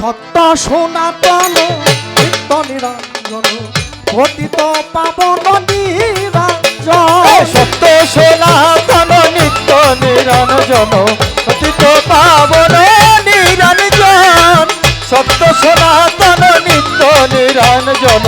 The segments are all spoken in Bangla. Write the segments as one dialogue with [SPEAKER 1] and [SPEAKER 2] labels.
[SPEAKER 1] সত্য সনাতন, নিত্য নিরঞ্জন, পতিত পাবন নিরঞ্জন।
[SPEAKER 2] সত্য সনাতন, নিত্য নিরঞ্জন, পতিত পাবন নিরঞ্জন। সত্য সনাতন, নিত্য নিরঞ্জন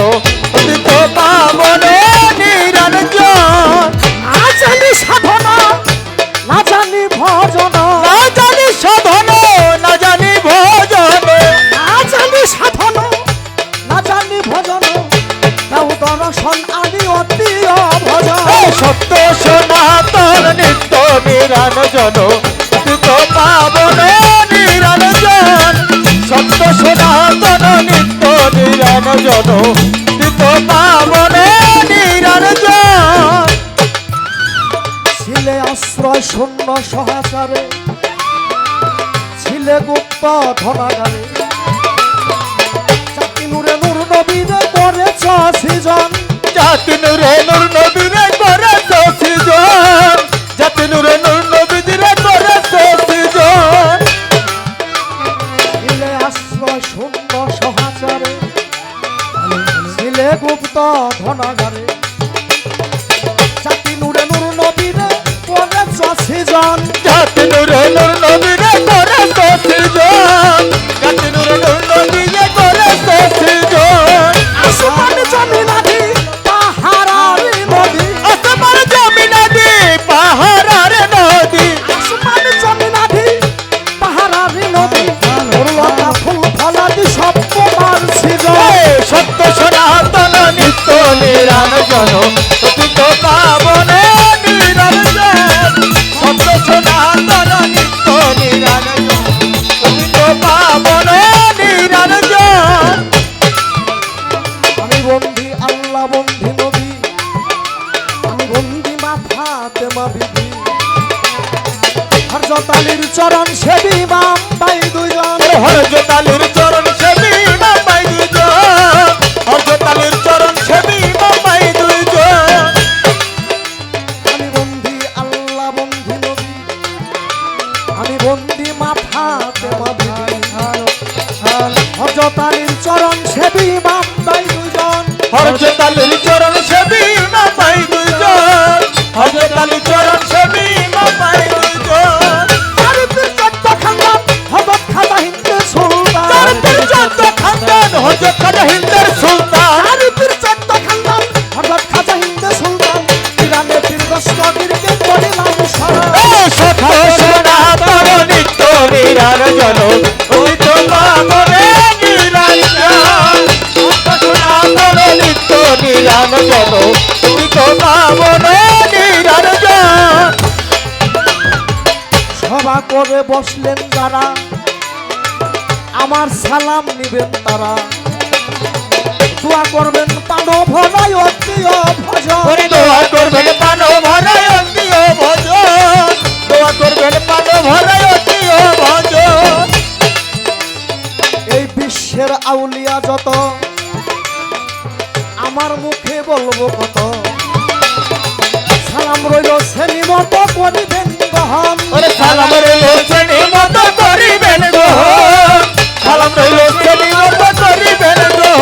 [SPEAKER 2] নিরঞ্জন অতীত পাবন নিরঞ্জন সত্য সনাতন নিত্য নিরঞ্জন অতীত পাবন নিরঞ্জন
[SPEAKER 1] ছিলে আশ্রয় শূন্য সহাচারে ছিলে গুপ্ত ধনাগারে চাকরি নূরে নূর নবীরে করেছ সৃজন।
[SPEAKER 2] জাতি নুরে নূর নবীরে করে সৃজন। জাতি নুরে নূর
[SPEAKER 1] হরজত আলীর চরণ সেবি মাম ভাই দুইজন।
[SPEAKER 2] হরজতালির চরণ সেবি মামাই দুজন হরজতালির চরণ সেবি মামাই দুজন
[SPEAKER 1] আমি বন্দি আল্লাহ বন্দি নবী। আমি বন্দি মাথাতে মা বিধি। হরজত আলীর চরণ সেবি মাম ভাই দুইজন।
[SPEAKER 2] হরজতালির চরণ সেবি
[SPEAKER 1] সভা করে বসলেন যারা আমার সালাম নিবেন তারা। দোয়া করবেন পানো ভরাই অতীয় ভজন কত সালাম রইল শ্রেণি মতো করিবেন গ্রহণ
[SPEAKER 2] সালাম রইল শ্রেণি মত করিবেন গো সালাম রইল শ্রেণি মত করিবেন গো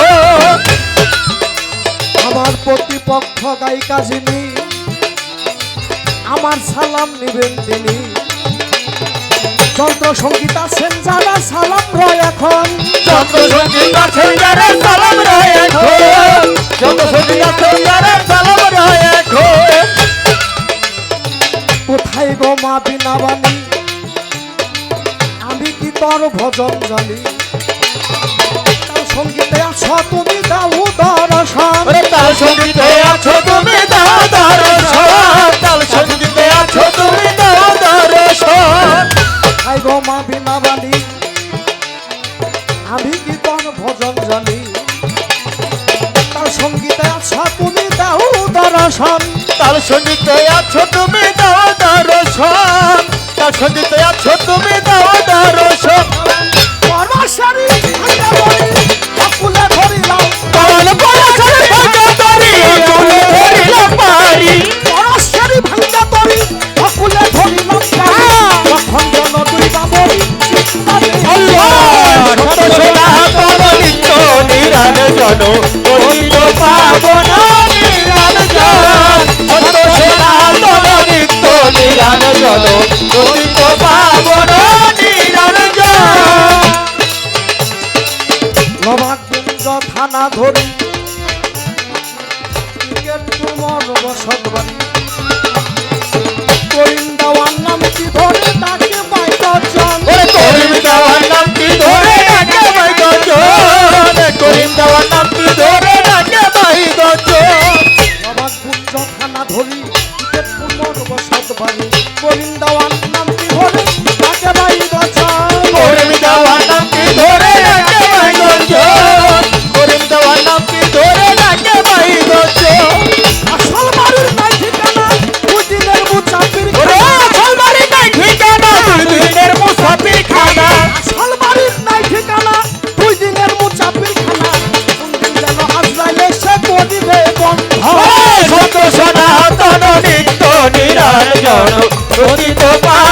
[SPEAKER 1] আমার প্রতিপক্ষ গায়িকা যিনি আমার সালাম নিবেন তিনি। যন্ত্র সংগীত আছেন যারা সালাম রয় এখন।
[SPEAKER 2] যত সংগীত আছে যারা সালাম রয় এখন। যত সংগীত আছে
[SPEAKER 1] আছো তুমি দাও দর্শন
[SPEAKER 2] তাল সঙ্গীতে আছো তুমি দাও দর্শন তাল সঙ্গীতে আছো তুমি দাও দর্শন পরাশর ভাজা তুলে সোনা পতিত পাবন নিরঞ্জন সত্য সনাতন নিত্য নিরঞ্জন
[SPEAKER 1] ক্রিকেট
[SPEAKER 2] নিরঞ্জন পতিত পাবন নিরঞ্জন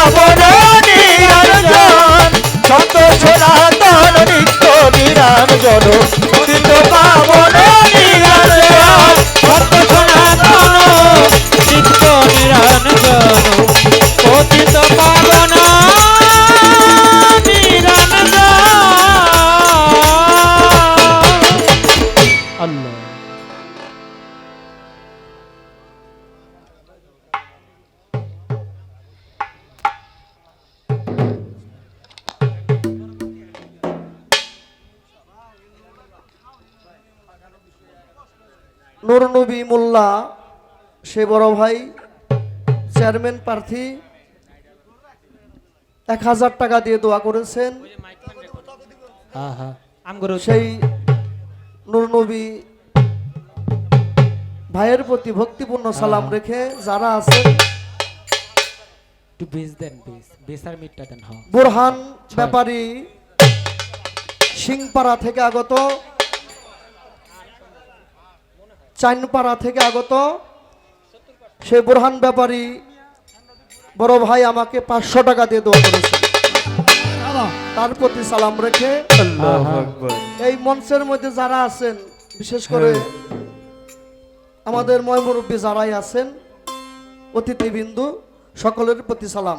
[SPEAKER 1] নূর নবী মোল্লা সে বড় ভাই চেয়ারম্যান প্রার্থী এক হাজার টাকা দিয়ে দোয়া করেছেন।
[SPEAKER 3] আমগরু
[SPEAKER 1] সেই নূর নবী ভাইয়ের প্রতি ভক্তিপূর্ণ সালাম রেখে যারা আছে
[SPEAKER 3] একটু বীজ দেন বীজ বীজ আর মিটটা দেন হ
[SPEAKER 1] বুরহান ব্যাপারী সিংপাড়া থেকে আগত চাইনপাড়া থেকে আগত সেই বুরহান ব্যাপারী বড় ভাই আমাকে পাঁচশো টাকা দিয়ে দোয়া করেছে। তার প্রতি সালাম রেখে এই মঞ্চের মধ্যে যারা আছেন বিশেষ করে আমাদের ময়মুরব্বী যারাই আছেন অতিথিবিন্দু সকলের প্রতি সালাম।